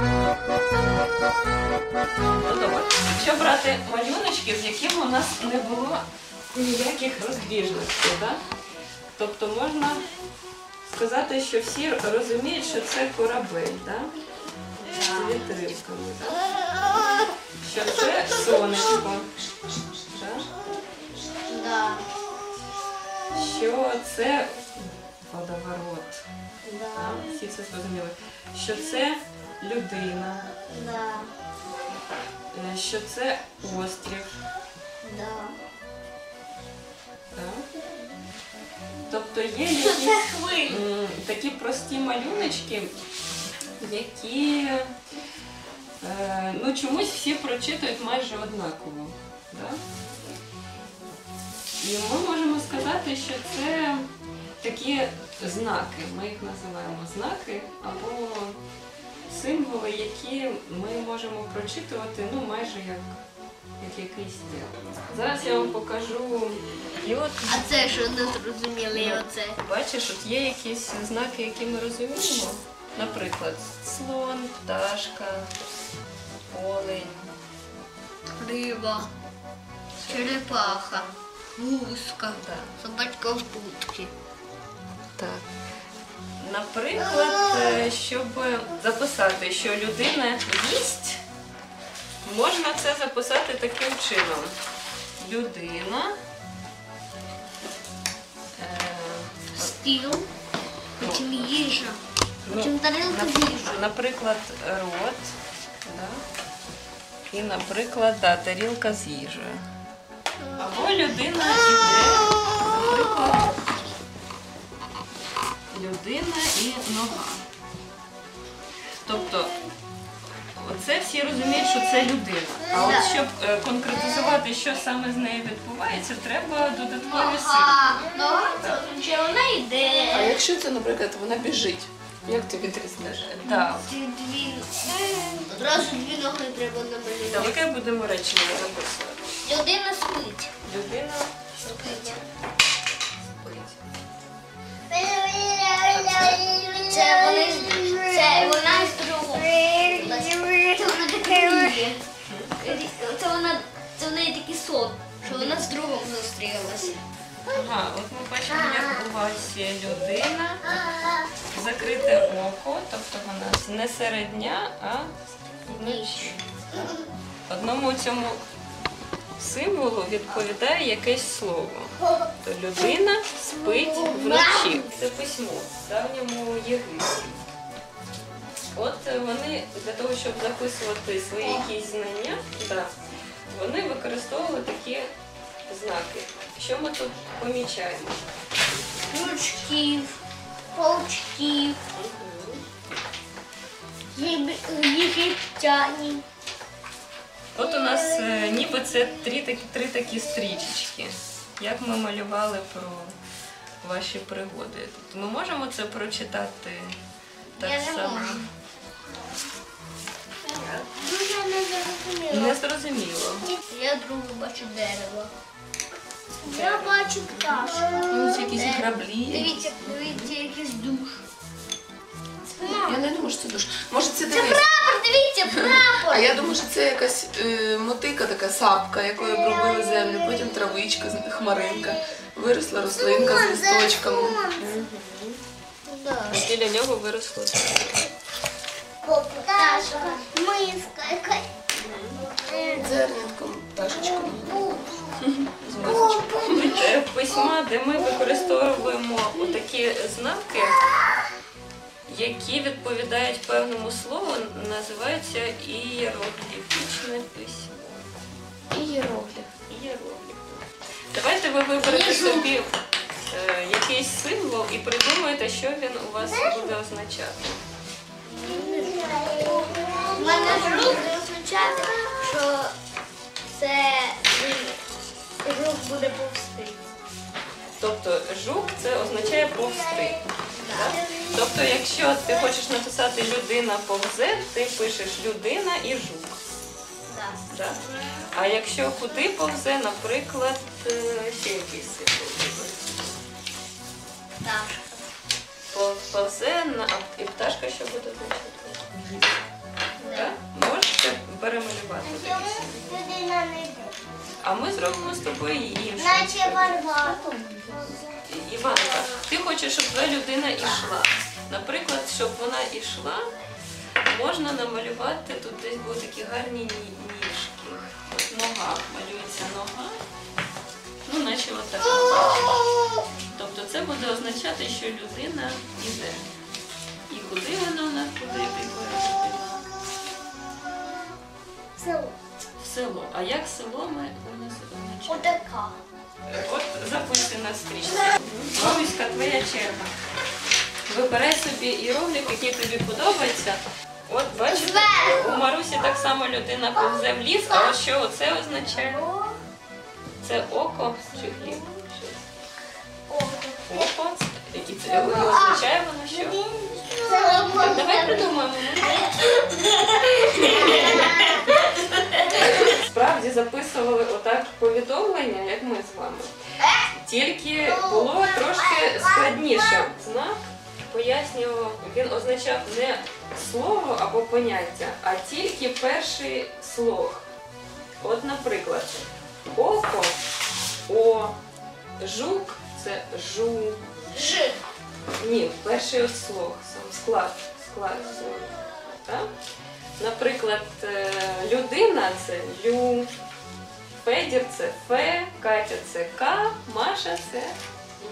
Ну. Якщо брати малюночки, з якими у нас не було ніяких розбіжностей, да? тобто можна сказати, що всі розуміють, що це корабель, да? з вітрилками, да? що це сонечко? Да. що це водоворот. Да. Да? Всі це зрозуміли. Що це людина, Да. е, що це острів. Да. Так? Тобто є Що якісь це хвиль? м, такі прості малюночки, які е, ну, чомусь всі прочитують майже однаково. Да? І ми можемо сказати, що це такі знаки, ми їх називаємо знаки або символи, які ми можемо прочитувати ну, майже як, як якийсь текст. Зараз я вам покажу. І от А це що не зрозуміли оце? Бачиш, от є якісь знаки, які ми розуміємо. Наприклад, слон, пташка, олень. Риба, черепаха, гуска, Так. собачка в будці. Так. Наприклад, е, щоб записати, що людина їсть, можна це записати таким чином. Людина. е, Стіл, потім їжа, ну, потім тарілка з Нап- Наприклад, рот. Да? І, наприклад, да, тарілка з їжею. Або людина іде, наприклад, людина і нога. Тобто, оце всі розуміють, що це людина. А от щоб е, конкретизувати, що саме з нею відбувається, треба додаткові сили. А, нога це означає вона йде. А якщо це, наприклад, вона біжить, як ти відрізнеш? Да. Ці дві. Одразу дві ноги треба намалювати. Давайте будемо речення записувати. Людина спить. Людина спить. Це вони це вона з другом. Це вона таке. Це вона це в неї такий сон, що вона з другом зустрілася. Ага, от ми бачимо, як у вас є людина, закрите око, тобто вона не серед дня, а вночі. Одному цьому символу відповідає якесь слово. То людина спить вночі. Це письмо в давньому Єгипті. От вони для того, щоб записувати свої якісь знання, да, вони використовували такі знаки. Що ми тут помічаємо? Жучків, паучків, єб- єгиптяні. От у нас е, ніби це три такі, три такі стрічечки. Як ми малювали про ваші пригоди. Тобто ми можемо це прочитати так Я не само. можу. Дуже не зрозуміло. Не зрозуміло. Я другу бачу дерево. Я бачу пташку. Ну, це якісь граблі. Дивіться, дивіться, якийсь душ. Я не думаю, що це душ. Може це Це дивись. Дивіться, прапор. А я думаю, що це якась е, мотика, така сапка, якою обробили землю, потім травичка, з- хмаринка, виросла рослинка з листочками. Да. Біля нього виросло. Пташка, миска, якась. Зернятком, пташечком. з мисочкою. Письма, де ми використовуємо такі знаки, які відповідають певному слову, називаються ієрогліфічне письмо. Ієрогліф. Ієрогліф. Давайте ви виберете собі е, якийсь символ і придумаєте, що він у вас буде означати. У мене жук буде означати, що це жук буде повсти. Тобто жук це означає повсти. Так? Тобто, якщо ти хочеш написати людина повзе, ти пишеш людина і жук. Так. А якщо куди повзе, наприклад, е, ще якийсь символ. Повзе на і пташка, що буде означати? перемалювати. Людина не йде. А ми зробимо з тобою інше. Наче варвату. Іванка, ти хочеш, щоб твоя людина ішла. Наприклад, щоб вона ішла, можна намалювати, тут десь будуть такі гарні ніжки. От нога, малюється нога. Ну, наче от. Тобто це буде означати, що людина йде. І куди вона у нас буде підходити? Село. В село. А як село ми у нас означаємо? Отака. От записи на стрічці. Маруська, твоя черга. Вибирай собі іерогліф, який тобі подобається. От бачите, у Марусі так само людина повзе в ліс, а що це означає? Це око чи хліб? Око. І це означає воно що? Так, давай придумаємо. Справді записували отак повідомлення, як ми з вами. Тільки було він означав не слово або поняття, а тільки перший слог. От, наприклад, око, о, жук це жу. Ж. Ні, перший слог, сам склад. склад слова. Так? Наприклад, е, людина це лю, Федір це фе, Катя це К, Маша це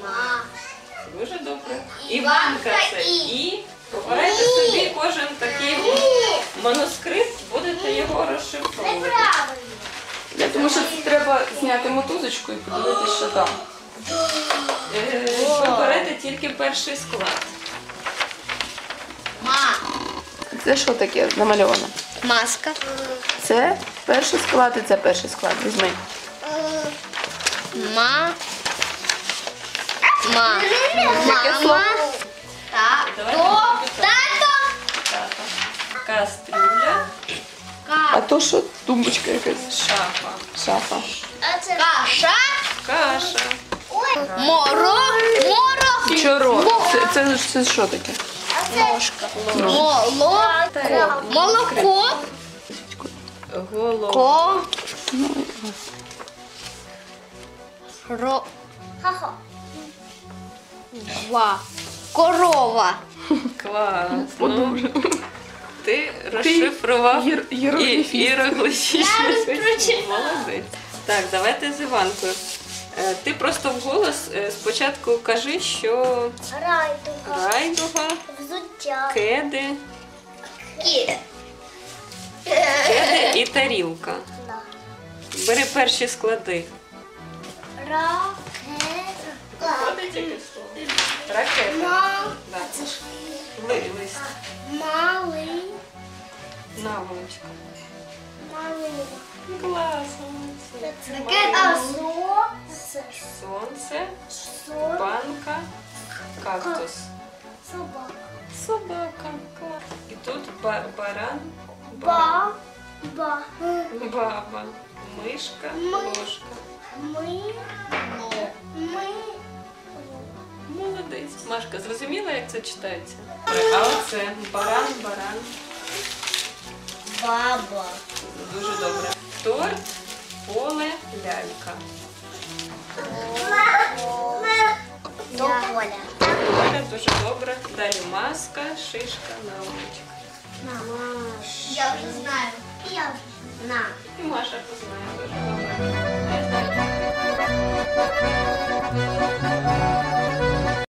Ма. Дуже добре. Іванка Іванка це І. Обирайте собі кожен такий манускрипт, будете його розшифровувати. Я думаю, що треба зняти мотузочку і подивитися, що там. Е, Ви берете тільки перший склад. Ма. Це що таке намальовано? Маска. Це перший склад і це перший склад. Візьми. Ма. Ма. Яке слово? Тато. Тато. Кастрюля, А то що тумбочка якась? шафа, Шафа. Каша. каша, Моро. Моро. Чоро. Це, це, це що таке? Ложка. Молоко. Молоко. голова, Ко. Ну, Ро. Ва. Корова. клас. Ну, ти розшифрував Єр- і єрогліфіст. Я розпочинаю. Молодець. Так, давайте з Іванкою. Е, Ти просто вголос е, спочатку кажи, що Райдуга. райдуга, Взуття. кеди, Кіт. кеди і тарілка. Бери перші склади. Ракета. Ракета. Да. Вы. Малый. На, мамочка. Малый. Глаз. молодцы. Солнце. Солнце. Солнце. Банка. Кактус. Собака. Собака. Класс. И тут бар баран. Ба. Ба. Баба. Мышка. Мышка. Пташка. Зрозуміла, як це читається? А оце баран, баран. Баба. Дуже добре. Торт, поле, лялька. Тополя. Дуже добре. Далі маска, шишка, научка. Мама. Я вже знаю. Я вже знаю. І Маша познає. Дуже добре.